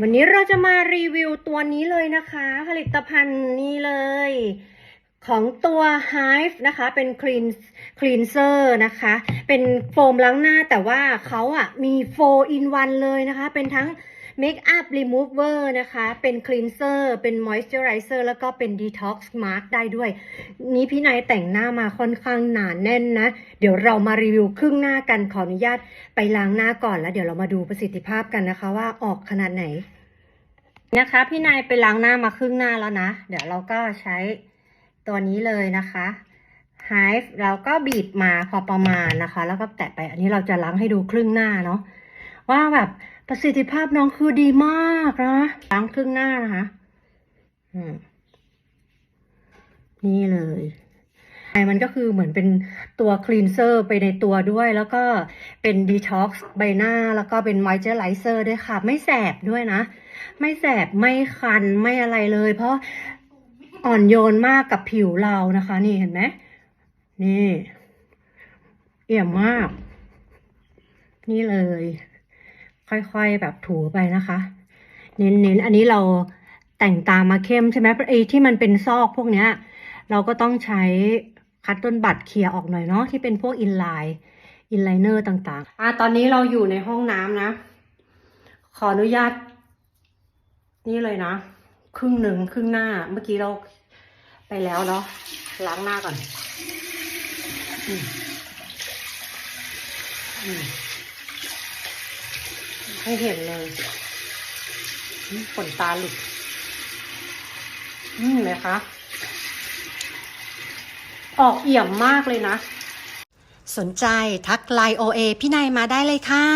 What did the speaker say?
วันนี้เราจะมารีวิวตัวนี้เลยนะคะ ผลิตภัณฑ์นี้เลย ของตัว Hive นะคะ เป็น clean cleanser นะคะ เป็นโฟมล้างหน้าแต่ว่าเขาอะมี 4 in 1 เลยนะคะ เป็นทั้ง Makeup Remover นะคะ เป็น Cleanser เป็น Moisturizer แล้วก็เป็น Detox Mask ได้ด้วย นี้พี่นายแต่งหน้ามาค่อนข้างหนาแน่นนะ เดี๋ยวเรามารีวิวครึ่งหน้ากันขออนุญาตไปล้างหน้าก่อนแล้วเดี๋ยวเรามาดูประสิทธิภาพกันนะคะว่าออกขนาดไหนนะคะ พี่นายไปล้างหน้ามาครึ่งหน้าแล้วนะ เดี๋ยวเราก็ใช้ตัวนี้เลยนะคะ Hive เราก็บีบมาพอประมาณนะคะ แล้วก็แตะไปอันนี้เราจะล้างให้ดูครึ่งหน้าเนาะ ว่าแบบประสิทธิภาพน้องคือดีมากนะล้างครึ่งหน้านะคะนี่เลยไอมันก็คือเหมือนเป็นตัวคลีนเซอร์ไปในตัวด้วย แล้วก็เป็นดีท็อกซ์ใบหน้า แล้วก็เป็นมอยเจอร์ไลเซอร์ด้วยค่ะ ไม่แสบด้วยนะ ไม่แสบไม่คันไม่อะไรเลย เพราะอ่อนโยนมากกับผิวเรานะคะ นี่เห็นไหมนี่ เอี่ยมมาก นี่เลย ค่อยๆแบบถูไปนะคะ เน้นๆ อันนี้เราแต่งตามาเข้มใช่ไหมไอ้ที่มันเป็นซอกพวกเนี้ย เราก็ต้องใช้คัตต้นบัตรเคลียร์ออกหน่อยเนาะที่เป็นพวกอินไลน์อินไลเนอร์ต่างๆ อะตอนนี้เราอยู่ในห้องน้ำนะ ขออนุญาต นี่เลยนะ ครึ่งหนึ่งครึ่งหน้า เมื่อกี้เราไปแล้วเนาะล้างหน้าก่อน อืมอืม ให้เห็นเลยขนตาหลุดอืมเลยคะออกเอี่ยมมากเลยนะ สนใจทักไลน์โอเอพี่นายมาได้เลยค่ะ